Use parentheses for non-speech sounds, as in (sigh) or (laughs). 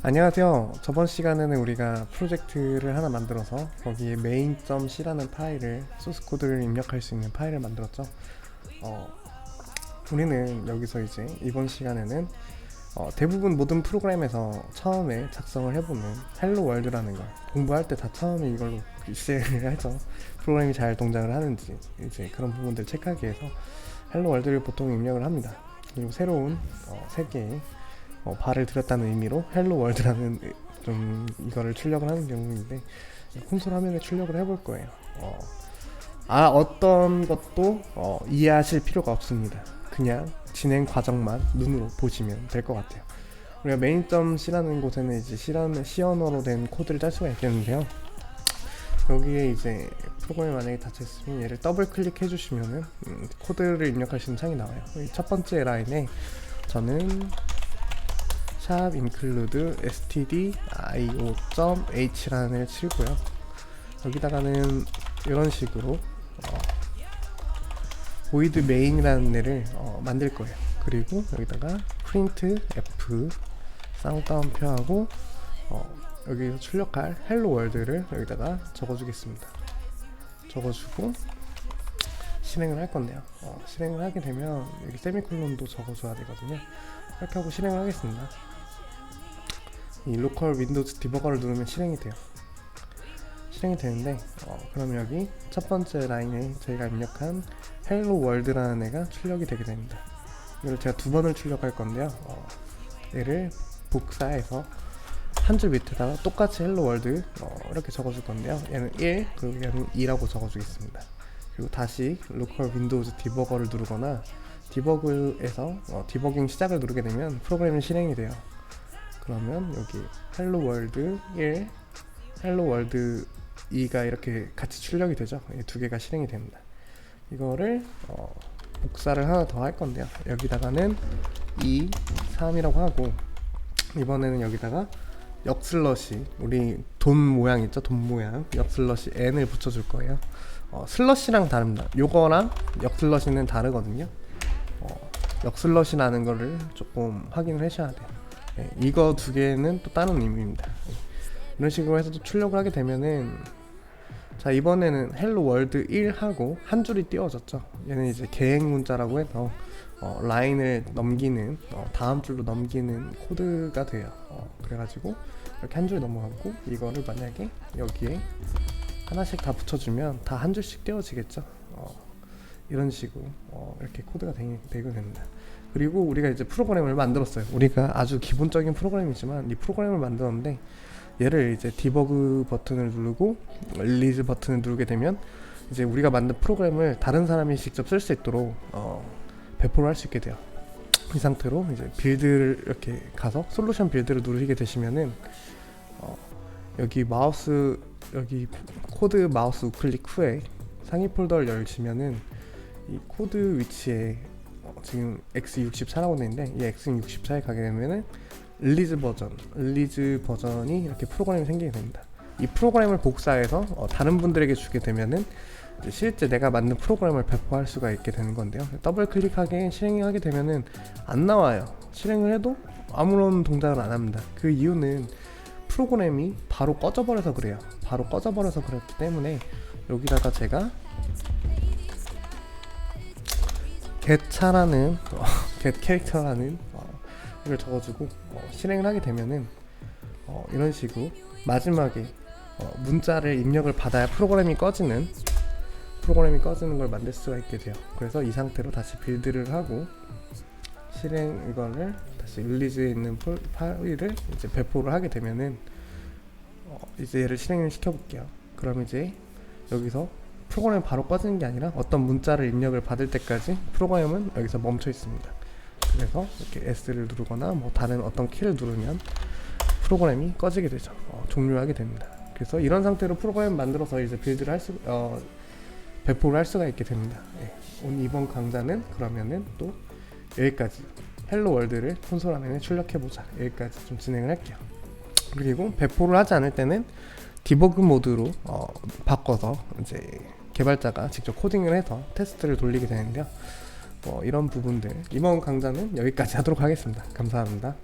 안녕하세요. 저번 시간에는 우리가 프로젝트를 하나 만들어서 거기에 main.c라는 파일을 소스 코드를 입력할 수 있는 파일을 만들었죠. 어, 우리는 여기서 이제 이번 시간에는 어, 대부분 모든 프로그램에서 처음에 작성을 해보는 헬로 월드라는 걸 공부할 때 다 처음에 이걸로 시작을 하죠. 프로그램이 잘 동작을 하는지 이제 그런 부분들 체크하기 위해서 헬로 월드를 보통 입력을 합니다. 그리고 새로운 어, 세 개의 어, 발을 들였다는 의미로 헬로 월드라는 좀 이거를 출력을 하는 경우인데 콘솔 화면에 출력을 해볼 거예요. 어, 아 어떤 것도 어, 이해하실 필요가 없습니다. 그냥 진행 과정만 눈으로 보시면 될 것 같아요. 우리가 main.c라는 곳에는 이제 C라는 C 언어로 된 코드를 짤 수가 있겠는데요. 여기에 이제 프로그램이 만약에 닫혀 있으면 얘를 더블 클릭해 주시면은 음, 코드를 있는 창이 나와요. 이첫 번째 라인에 저는 샵 include stdio.h란을 치고요. 여기다가는 이런 식으로 어, void main이라는 애를 어, 만들 거예요. 그리고 여기다가 print f 쌍따옴표하고 어, 여기서 출력할 hello world를 여기다가 적어주겠습니다. 적어주고 실행을 할 건데요. 어, 실행을 하게 되면 여기 세미콜론도 적어줘야 되거든요. 이렇게 하고 실행을 하겠습니다. 이 로컬 윈도우즈 디버거를 누르면 실행이 돼요. 실행이 되는데 어, 그럼 여기 첫 번째 라인에 저희가 입력한 헬로 월드라는 애가 출력이 되게 됩니다. 이걸 제가 두 번을 출력할 건데요. 어, 얘를 복사해서 한 줄 밑에다가 똑같이 헬로 월드 어, 이렇게 적어줄 건데요. 얘는 1 그리고 얘는 2라고 적어주겠습니다. 그리고 다시 로컬 윈도우즈 디버거를 누르거나 디버그에서 어, 디버깅 시작을 누르게 되면 프로그램이 실행이 돼요. 그러면 여기 헬로 월드 1, 헬로 월드 2가 이렇게 같이 출력이 되죠. 이두 개가 실행이 됩니다. 이거를 어, 복사를 하나 더 할 건데요. 여기다가는 2, 3이라고 하고 이번에는 여기다가 역슬러시 우리 돈 모양 있죠? 돈 모양 역슬러시 n을 붙여줄 거예요. 어, 슬러시랑 다릅니다. 요거랑 역슬러시는 다르거든요. 어, 역슬러시라는 거를 조금 확인을 하셔야 돼요. 예, 이거 두 개는 또 다른 의미입니다. 예. 이런 식으로 해서 또 출력을 하게 되면은 자 이번에는 헬로 월드 1 하고 한 줄이 띄워졌죠. 얘는 이제 계행 문자라고 해서 어, 라인을 넘기는 어, 다음 줄로 넘기는 코드가 돼요. 어, 그래가지고 이렇게 한 줄 넘어가고 이거를 만약에 여기에 하나씩 다 붙여주면 다 한 줄씩 띄워지겠죠. 어, 이런 식으로 어, 이렇게 코드가 되, 되게 됩니다. 그리고 우리가 이제 프로그램을 만들었어요. 우리가 아주 기본적인 프로그램이지만 이 프로그램을 만들었는데 얘를 이제 디버그 버튼을 누르고 릴리즈 버튼을 누르게 되면 이제 우리가 만든 프로그램을 다른 사람이 직접 쓸 수 있도록 어, 배포를 할 수 있게 돼요. 이 상태로 이제 빌드를 이렇게 가서 솔루션 빌드를 누르게 되시면은 어, 여기 마우스 여기 코드 마우스 우클릭 후에 상위 폴더를 열시면은 이 코드 위치에 어, 지금 x64라고 되어 있는데 이 x64에 가게 되면은 릴리즈 버전, 릴리즈 버전이 이렇게 프로그램이 생기게 됩니다. 이 프로그램을 복사해서 어, 다른 분들에게 주게 되면은 실제 내가 만든 프로그램을 배포할 수가 있게 되는 건데요. 더블 클릭하게 실행하게 되면은 안 나와요. 실행을 해도 아무런 동작을 안 합니다. 그 이유는 프로그램이 바로 꺼져버려서 그래요. 바로 꺼져버려서 그렇기 때문에 여기다가 제가 get차라는 어, (laughs) get 캐릭터라는 어, 이걸 적어주고 어, 실행을 하게 되면은 어, 이런 식으로 마지막에 어, 문자를 입력을 받아야 프로그램이 꺼지는 프로그램이 꺼지는 걸 만들 수가 있게 돼요. 그래서 이 상태로 다시 빌드를 하고 실행 이거를 다시 릴리즈에 있는 폴- 파일을 이제 배포를 하게 되면은 어, 이제 얘를 실행을 시켜볼게요. 그럼 이제 여기서 프로그램이 바로 꺼지는 게 아니라 어떤 문자를 입력을 받을 때까지 프로그램은 여기서 멈춰 있습니다. 그래서 이렇게 S를 누르거나 뭐 다른 어떤 키를 누르면 프로그램이 꺼지게 되죠. 어, 종료하게 됩니다. 그래서 이런 상태로 프로그램 만들어서 이제 빌드를 할 수, 어, 배포를 할 수가 있게 됩니다. 예. 오늘 이번 강좌는 그러면은 또 여기까지 헬로 월드를 콘솔 화면에 출력해 보자. 여기까지 좀 진행을 할게요. 그리고 배포를 하지 않을 때는 디버그 모드로 어, 바꿔서 이제 개발자가 직접 코딩을 해서 테스트를 돌리게 되는데요. 뭐 이런 부분들 이번 강좌는 여기까지 하도록 하겠습니다. 감사합니다.